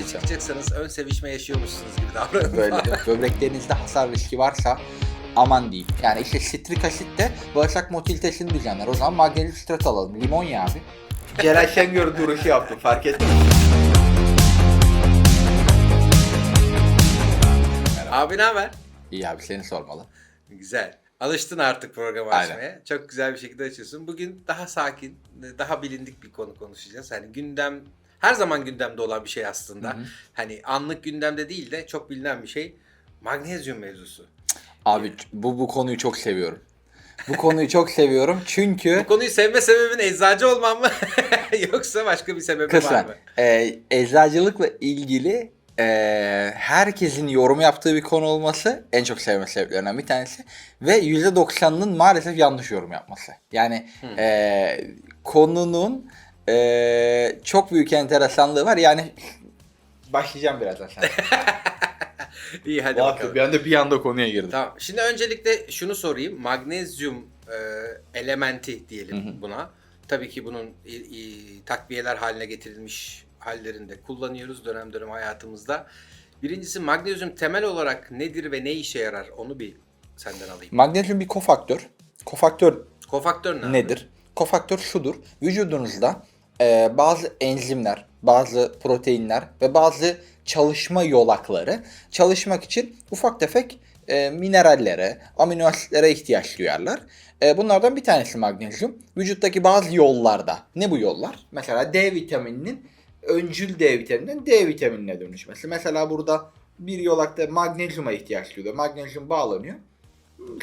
Lütfen. çıkacaksanız ön sevişme yaşıyormuşsunuz gibi davranın. Böyle böbreklerinizde hasar riski varsa aman diyeyim. Yani işte sitrik asit de bağırsak motilitesini düzenler. O zaman magnezyum sitrat alalım. Limon ya abi. Celal Şengör duruşu yaptım fark ettin mi? Abi ne haber? İyi abi seni sormalı. Güzel. Alıştın artık programı Aynen. açmaya. Çok güzel bir şekilde açıyorsun. Bugün daha sakin, daha bilindik bir konu konuşacağız. Hani gündem her zaman gündemde olan bir şey aslında. Hı hı. Hani anlık gündemde değil de çok bilinen bir şey. Magnezyum mevzusu. Abi bu bu konuyu çok seviyorum. Bu konuyu çok seviyorum çünkü Bu konuyu sevme sebebin eczacı olman mı? Yoksa başka bir sebebi var kısmen mı? e, eczacılıkla ilgili e, herkesin yorum yaptığı bir konu olması en çok sevme sebeplerinden bir tanesi ve %90'ının maalesef yanlış yorum yapması. Yani Hmm. e, konunun e, çok büyük enteresanlığı var. Yani başlayacağım birazdan sen. İyi hadi bakalım. bir anda bir anda konuya girdim. Tamam. Şimdi öncelikle şunu sorayım. Magnezyum e, elementi diyelim Hı hı. buna. Tabii ki bunun i- i- takviyeler haline getirilmiş hallerinde kullanıyoruz dönem dönem hayatımızda. Birincisi magnezyum temel olarak nedir ve ne işe yarar? Onu bir senden alayım. Magnezyum bir kofaktör. Kofaktör Kofaktör ne? abi? nedir? Kofaktör şudur. Vücudunuzda e, bazı enzimler, bazı proteinler ve bazı çalışma yolakları çalışmak için ufak tefek e, minerallere, amino asitlere ihtiyaç duyarlar. E, bunlardan bir tanesi magnezyum. Vücuttaki bazı yollarda. Ne bu yollar? Mesela D vitamininin öncül D vitamininden D vitaminine dönüşmesi. Mesela burada bir yolakta magnezyuma ihtiyaç duyuyor. Magnezyum bağlanıyor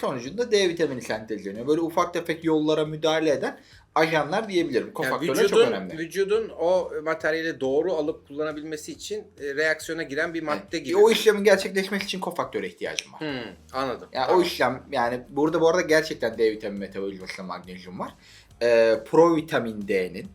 sonucunda D vitamini sentezleniyor. Böyle ufak tefek yollara müdahale eden ajanlar diyebilirim. Yani Kofaktörler vücudun, çok önemli. vücudun o materyali doğru alıp kullanabilmesi için e, reaksiyona giren bir madde E, gibi. o işlemin gerçekleşmesi için kofaktöre ihtiyacım var. Hmm, anladım. Yani Tamam. o işlem yani burada bu arada gerçekten D vitamini metabolizmasında magnezyum var. Ee, provitamin D'nin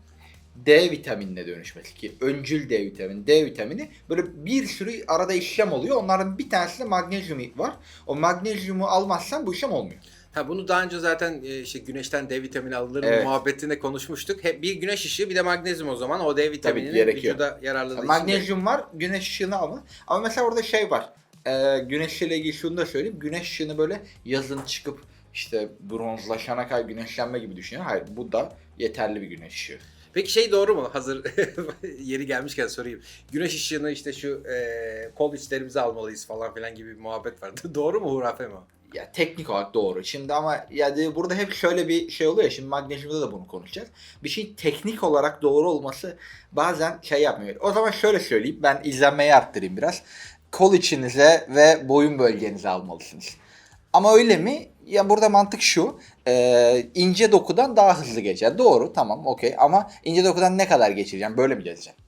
D vitaminine dönüşmesi ki öncül D vitamini, D vitamini böyle bir sürü arada işlem oluyor. Onların bir tanesi de magnezyum var. O magnezyumu almazsan bu işlem olmuyor. Ha bunu daha önce zaten e, işte güneşten D vitamini alınır mı Evet. muhabbetinde konuşmuştuk. Hep bir güneş ışığı bir de magnezyum o zaman o D vitamininin gerekiyor. vücuda için de- Magnezyum var, güneş ışığını alma. Ama mesela orada şey var. Ee, güneş ile ilgili şunu da söyleyeyim. Güneş ışığını böyle yazın çıkıp işte bronzlaşana kadar güneşlenme gibi düşünüyor. Hayır bu da yeterli bir güneş ışığı. Peki şey doğru mu? Hazır yeri gelmişken sorayım. Güneş ışığını işte şu e, kol içlerimize almalıyız falan filan gibi bir muhabbet var. doğru mu hurafe mi? o? Ya teknik olarak doğru. Şimdi ama ya de burada hep şöyle bir şey oluyor. Şimdi magnezyumda da bunu konuşacağız. Bir şey teknik olarak doğru olması bazen şey yapmıyor. O zaman şöyle söyleyeyim. Ben izlenmeyi arttırayım biraz. Kol içinize ve boyun bölgenize almalısınız. Ama öyle mi? Ya burada mantık şu. e, ince dokudan daha hızlı geçer. Doğru tamam okey. Ama ince dokudan ne kadar geçireceğim? Böyle mi gezeceğim?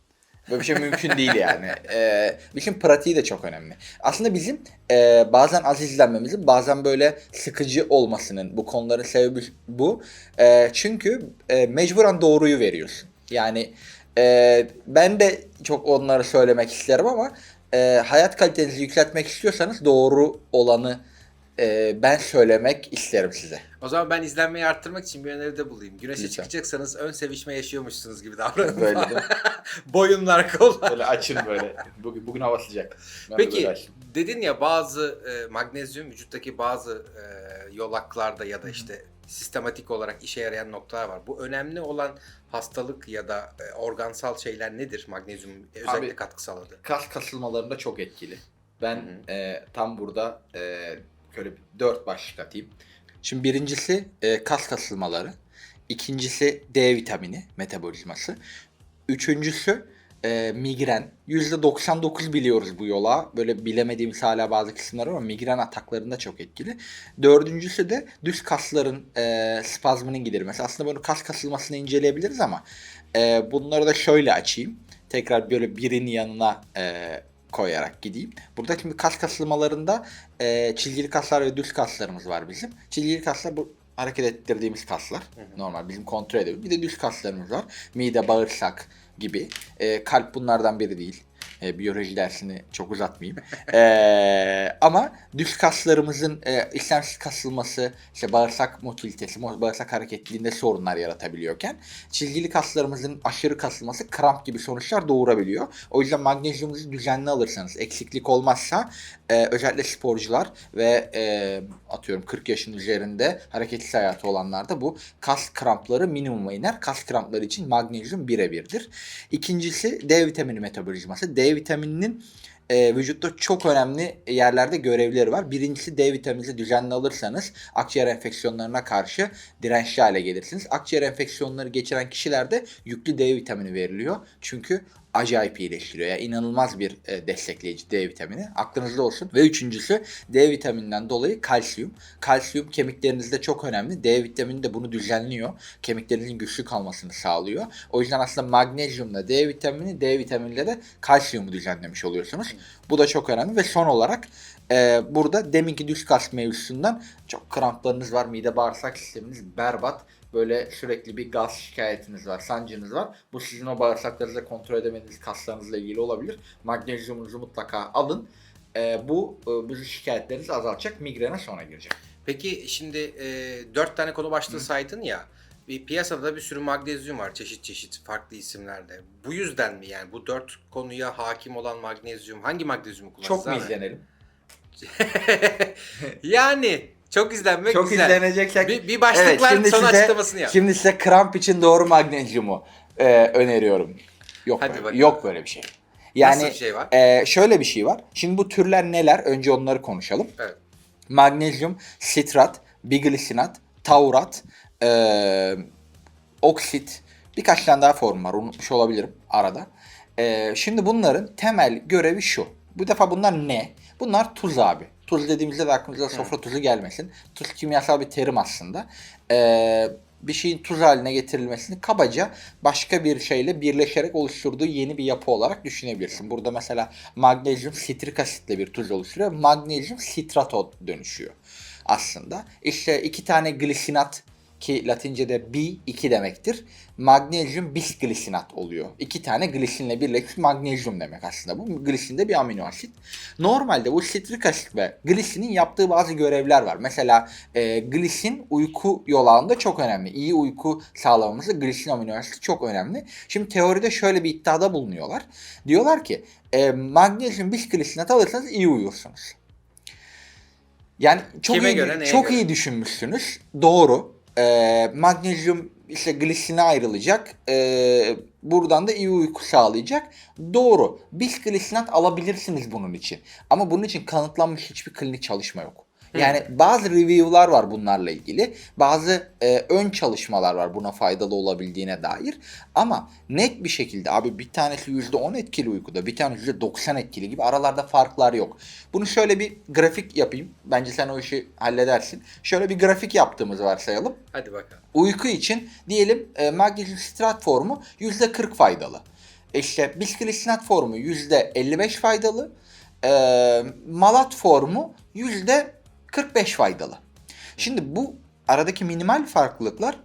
Böyle bir şey mümkün değil yani. Ee, işin pratiği de çok önemli. Aslında bizim e, bazen az izlenmemizin bazen böyle sıkıcı olmasının bu konuların sebebi bu. E, çünkü e, mecburen doğruyu veriyorsun. Yani e, ben de çok onları söylemek isterim ama e, hayat kalitenizi yükseltmek istiyorsanız doğru olanı e, ben söylemek isterim size. O zaman ben izlenmeyi arttırmak için bir öneride bulayım. Güneşe Lütfen. çıkacaksanız ön sevişme yaşıyormuşsunuz gibi davranın. Böyle de. Boyunlar, kollar. Böyle açın böyle. Bugün, bugün hava sıcak. Ben de Peki açtım. dedin ya bazı e, magnezyum vücuttaki bazı e, yolaklarda ya da işte sistematik olarak işe yarayan noktalar var. Bu önemli olan hastalık ya da e, organsal şeyler nedir magnezyum özellikle Abi- katkı sağladı? kas kasılmalarında çok etkili. Ben Hı e, tam burada e, şöyle dört başlık atayım. Şimdi birincisi e, kas kasılmaları. İkincisi D vitamini metabolizması. Üçüncüsü e, migren. %99 biliyoruz bu yola. Böyle bilemediğimiz hala bazı kısımlar ama migren ataklarında çok etkili. Dördüncüsü de düz kasların e, spazmının giderilmesi. Aslında bunu kas kasılmasını inceleyebiliriz ama e, bunları da şöyle açayım. Tekrar böyle birinin yanına e, koyarak gideyim. Burada şimdi kas kasılmalarında e, çizgili kaslar ve düz kaslarımız var bizim. Çizgili kaslar bu hareket ettirdiğimiz kaslar. hı. Normal bizim kontrol ediyoruz. Bir de düz kaslarımız var. Mide, bağırsak gibi. E, kalp bunlardan biri değil. E, biyoloji dersini çok uzatmayayım. E, ama düz kaslarımızın e, istemsiz kasılması, işte bağırsak motilitesi, mo- bağırsak hareketliliğinde sorunlar yaratabiliyorken çizgili kaslarımızın aşırı kasılması kramp gibi sonuçlar doğurabiliyor. O yüzden magnezyumunuzu düzenli alırsanız, eksiklik olmazsa e, özellikle sporcular ve e, atıyorum 40 yaşın üzerinde hareketsiz hayatı olanlarda bu kas krampları minimuma iner. Kas krampları için magnezyum birebirdir. İkincisi D vitamini metabolizması. D vitamininin e, vücutta çok önemli yerlerde görevleri var. Birincisi D vitamininizi düzenli alırsanız akciğer enfeksiyonlarına karşı dirençli hale gelirsiniz. Akciğer enfeksiyonları geçiren kişilerde yüklü D vitamini veriliyor. Çünkü acayip iyileştiriyor. Yani inanılmaz bir e, destekleyici D vitamini. Aklınızda olsun. Ve üçüncüsü D vitamininden dolayı kalsiyum. Kalsiyum kemiklerinizde çok önemli. D vitamini de bunu düzenliyor. Kemiklerinizin güçlü kalmasını sağlıyor. O yüzden aslında magnezyumla D vitamini, D vitaminiyle de kalsiyumu düzenlemiş oluyorsunuz. Bu da çok önemli ve son olarak e, burada deminki düz kas mevzusundan çok kramplarınız var, mide bağırsak sisteminiz berbat. Böyle sürekli bir gaz şikayetiniz var, sancınız var. Bu sizin o bağırsaklarınızı kontrol edemediğiniz kaslarınızla ilgili olabilir. Magnezyumunuzu mutlaka alın. E, bu e, bu şikayetlerinizi azaltacak, migrene sonra girecek. Peki şimdi e, dört tane konu başlığı saydın ya. Bir piyasada bir sürü magnezyum var çeşit çeşit farklı isimlerde. Bu yüzden mi yani bu dört konuya hakim olan magnezyum hangi magnezyumu kullanacağız? Çok mu izlenelim? yani çok izlenmek Çok güzel. izleneceksek Bir, bir başlık Evet, sonra size- açıklamasını yap. Şimdi size kramp için doğru magnezyumu e, öneriyorum. Yok Hadi böyle, bakalım. yok böyle bir şey. Yani Nasıl bir şey var? e, şöyle bir şey var. Şimdi bu türler neler? Önce onları konuşalım. Evet. Magnezyum, sitrat, biglisinat, taurat, e, oksit, birkaç tane daha form var. Unutmuş olabilirim arada. E, şimdi bunların temel görevi şu. Bu defa bunlar ne? Bunlar tuz abi. Tuz dediğimizde de aklımıza sofra tuzu gelmesin. Tuz kimyasal bir terim aslında. E, bir şeyin tuz haline getirilmesini kabaca başka bir şeyle birleşerek oluşturduğu yeni bir yapı olarak düşünebilirsin. Burada mesela magnezyum sitrik asitle bir tuz oluşturuyor. Magnezyum sitrato dönüşüyor aslında. İşte iki tane glisinat ki Latince'de bi 2 demektir. Magnezyum bisglisinat oluyor. İki tane glisinle birleşmiş magnezyum demek aslında. Bu glisin de bir amino asit. Normalde bu sitrik asit ve glisinin yaptığı bazı görevler var. Mesela e, glisin uyku yolağında çok önemli. İyi uyku sağlamamızda glisin amino asiti çok önemli. Şimdi teoride şöyle bir iddiada bulunuyorlar. Diyorlar ki e, magnezyum bisglisinat alırsanız iyi uyursunuz. Yani çok Kime iyi göre, çok göre? iyi düşünmüşsünüz. Doğru. Ee, magnezyum işte glisine ayrılacak. Ee, buradan da iyi uyku sağlayacak. Doğru. Bisglisinat alabilirsiniz bunun için. Ama bunun için kanıtlanmış hiçbir klinik çalışma yok. Yani bazı review'lar var bunlarla ilgili. Bazı e, ön çalışmalar var buna faydalı olabildiğine dair. Ama net bir şekilde abi bir tanesi %10 etkili uykuda, bir tanesi %90 etkili gibi aralarda farklar yok. Bunu şöyle bir grafik yapayım. Bence sen o işi halledersin. Şöyle bir grafik yaptığımızı varsayalım. Hadi bakalım. Uyku için diyelim e, magnezyum sitrat formu %40 faydalı. İşte bisglisinat formu %55 faydalı. E, malat formu %45 faydalı. Şimdi bu aradaki minimal farklılıklar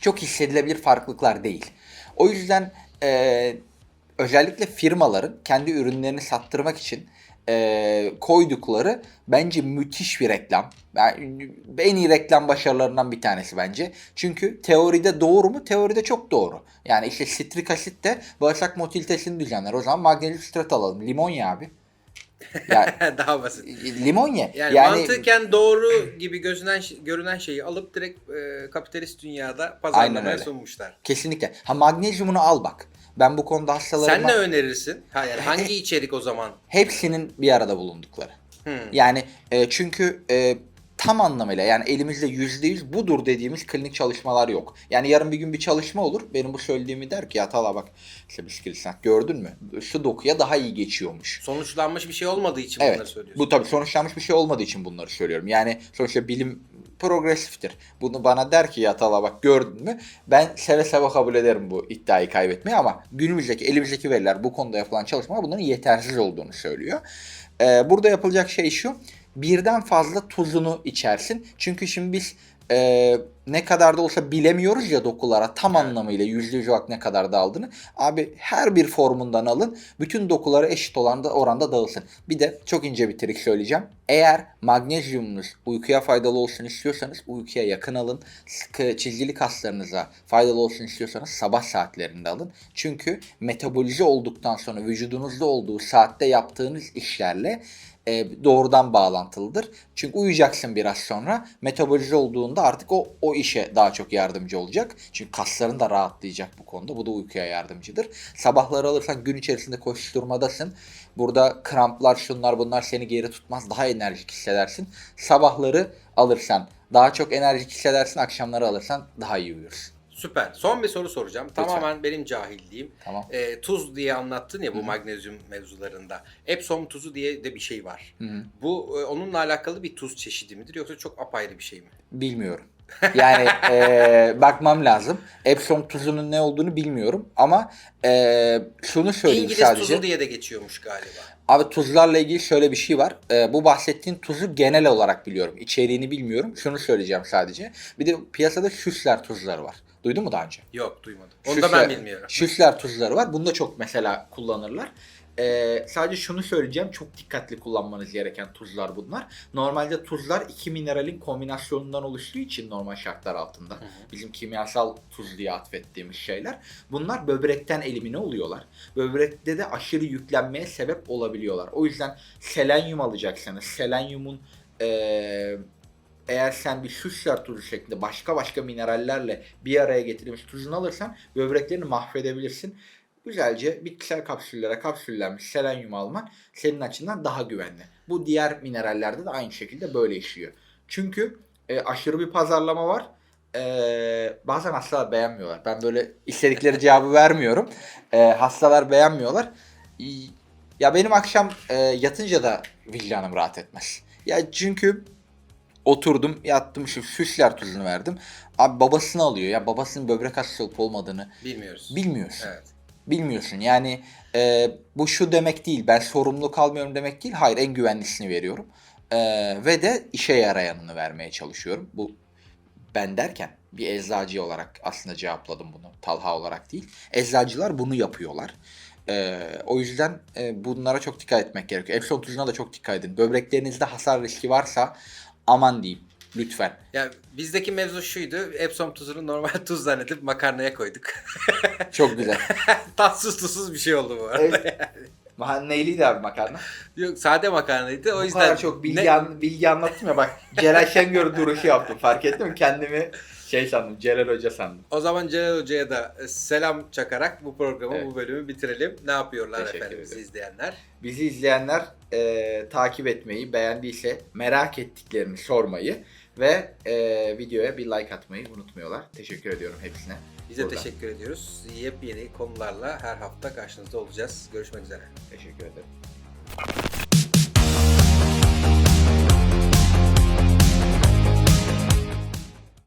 çok hissedilebilir farklılıklar değil. O yüzden e, özellikle firmaların kendi ürünlerini sattırmak için e, koydukları bence müthiş bir reklam. Yani en iyi reklam başarılarından bir tanesi bence. Çünkü teoride doğru mu? Teoride çok doğru. Yani işte sitrik asit de bağırsak motilitesini düzenler. O zaman magnezyum sitrat alalım. Limon ya abi. Yani, Daha basit. limon ye. Yani, mantıken doğru gibi gözünen görünen şeyi alıp direkt e, kapitalist dünyada pazarlamaya sunmuşlar. Kesinlikle. Ha magnezyumunu al bak. Ben bu konuda hastalarıma Sen ne önerirsin? Ha, yani hangi içerik o zaman? hepsinin bir arada bulundukları. Hmm. Yani e, çünkü e, tam anlamıyla yani elimizde yüzde yüz budur dediğimiz klinik çalışmalar yok. Yani yarın bir gün bir çalışma olur. Benim bu söylediğimi der ki ya Tala bak işte bisiklet gördün mü? Şu dokuya daha iyi geçiyormuş. Sonuçlanmış bir şey olmadığı için Evet. bunları söylüyorsun. Bu tabii sonuçlanmış bir şey olmadığı için bunları söylüyorum. Yani sonuçta bilim progresiftir. Bunu bana der ki ya Tala bak gördün mü? Ben seve seve kabul ederim bu iddiayı kaybetmeyi ama günümüzdeki elimizdeki veriler bu konuda yapılan çalışmalar bunların yetersiz olduğunu söylüyor. Ee, burada yapılacak şey şu. Birden fazla tuzunu içersin. Çünkü şimdi biz e, ne kadar da olsa bilemiyoruz ya dokulara tam anlamıyla yüzde yüz olarak ne kadar dağıldığını. Abi her bir formundan alın. Bütün dokulara eşit olan da oranda dağılsın. Bir de çok ince bir trik söyleyeceğim. Eğer magnezyumunuz uykuya faydalı olsun istiyorsanız uykuya yakın alın. Sıkı çizgili kaslarınıza faydalı olsun istiyorsanız sabah saatlerinde alın. Çünkü metabolize olduktan sonra vücudunuzda olduğu saatte yaptığınız işlerle e, doğrudan bağlantılıdır. Çünkü uyuyacaksın biraz sonra. Metabolize olduğunda artık o o işe daha çok yardımcı olacak. Çünkü kasların da rahatlayacak bu konuda. Bu da uykuya yardımcıdır. Sabahları alırsan gün içerisinde koşturmadasın. Burada kramplar şunlar bunlar seni geri tutmaz. Daha enerjik hissedersin. Sabahları alırsan daha çok enerjik hissedersin. Akşamları alırsan daha iyi uyursun. Süper. Son bir soru soracağım. Tamamen benim cahilliğim. Tamam. E, tuz diye anlattın ya bu Hı hı. magnezyum mevzularında. Epsom tuzu diye de bir şey var. Hı hı. Bu e, onunla alakalı bir tuz çeşidi midir yoksa çok apayrı bir şey mi? Bilmiyorum. Yani eee, bakmam lazım. Epsom tuzunun ne olduğunu bilmiyorum ama eee, şunu söyleyeyim İngiliz sadece. tuzu diye de geçiyormuş galiba. Abi tuzlarla ilgili şöyle bir şey var. Eee, bu bahsettiğin tuzu genel olarak biliyorum. İçeriğini bilmiyorum. Şunu söyleyeceğim sadece. Bir de piyasada süsler tuzları var. Duydun mu daha önce? Yok duymadım. Onu da ben bilmiyorum. Süsler tuzları var. Bunda çok mesela kullanırlar. Ee, sadece şunu söyleyeceğim. Çok dikkatli kullanmanız gereken tuzlar bunlar. Normalde tuzlar iki mineralin kombinasyonundan oluştuğu için normal şartlar altında. Hı hı. Bizim kimyasal tuz diye atfettiğimiz şeyler. Bunlar böbrekten elimine oluyorlar. Böbrekte de aşırı yüklenmeye sebep olabiliyorlar. O yüzden selenyum alacaksanız selenyumun ee, eğer sen bir süsler tuzu şeklinde başka başka minerallerle bir araya getirilmiş tuzunu alırsan böbreklerini mahvedebilirsin. Güzelce bitkisel kapsüllere kapsüllenmiş selenyum alman senin açından daha güvenli. Bu diğer minerallerde de aynı şekilde böyle işliyor. Çünkü e, aşırı bir pazarlama var. E, bazen hastalar beğenmiyorlar. Ben böyle istedikleri cevabı vermiyorum. E, hastalar beğenmiyorlar. Y- Ya benim akşam e, yatınca da vicdanım rahat etmez. Ya çünkü oturdum yattım şu süsler tuzunu verdim. Abi babasını alıyor ya babasının böbrek hastası olup olmadığını Bilmiyoruz. bilmiyorsun. Evet. Bilmiyorsun yani e, bu şu demek değil ben sorumluluk almıyorum demek değil. Hayır en güvenlisini veriyorum. E, ve de işe yarayanını vermeye çalışıyorum. Bu ben derken bir eczacı olarak aslında cevapladım bunu. Talha olarak değil. Eczacılar bunu yapıyorlar. E, o yüzden e, bunlara çok dikkat etmek gerekiyor. Epson tuzuna da çok dikkat edin. Böbreklerinizde hasar riski varsa aman diyeyim lütfen. Ya bizdeki mevzu şuydu. Epsom tuzunu normal tuz zannedip makarnaya koyduk. Çok güzel. Tatsız tuzsuz bir şey oldu bu arada. Evet. Neyliydi abi makarna? Yok sade makarnaydı. O Bu yüzden kadar çok bilgi, ne- an- bilgi anlattım ya bak Celal Şengör duruşu yaptım fark ettin mi? Kendimi şey sandım Celal Hoca sandım. O zaman Celal Hoca'ya da selam çakarak bu programı, Evet. bu bölümü bitirelim. Ne yapıyorlar Teşekkür efendim bizi ederim. izleyenler? Bizi izleyenler e, takip etmeyi, beğendiyse merak ettiklerini sormayı ve e, videoya bir like atmayı unutmuyorlar. Teşekkür ediyorum hepsine. Bize burada. teşekkür ediyoruz. Yepyeni konularla her hafta karşınızda olacağız. Görüşmek üzere. Teşekkür ederim.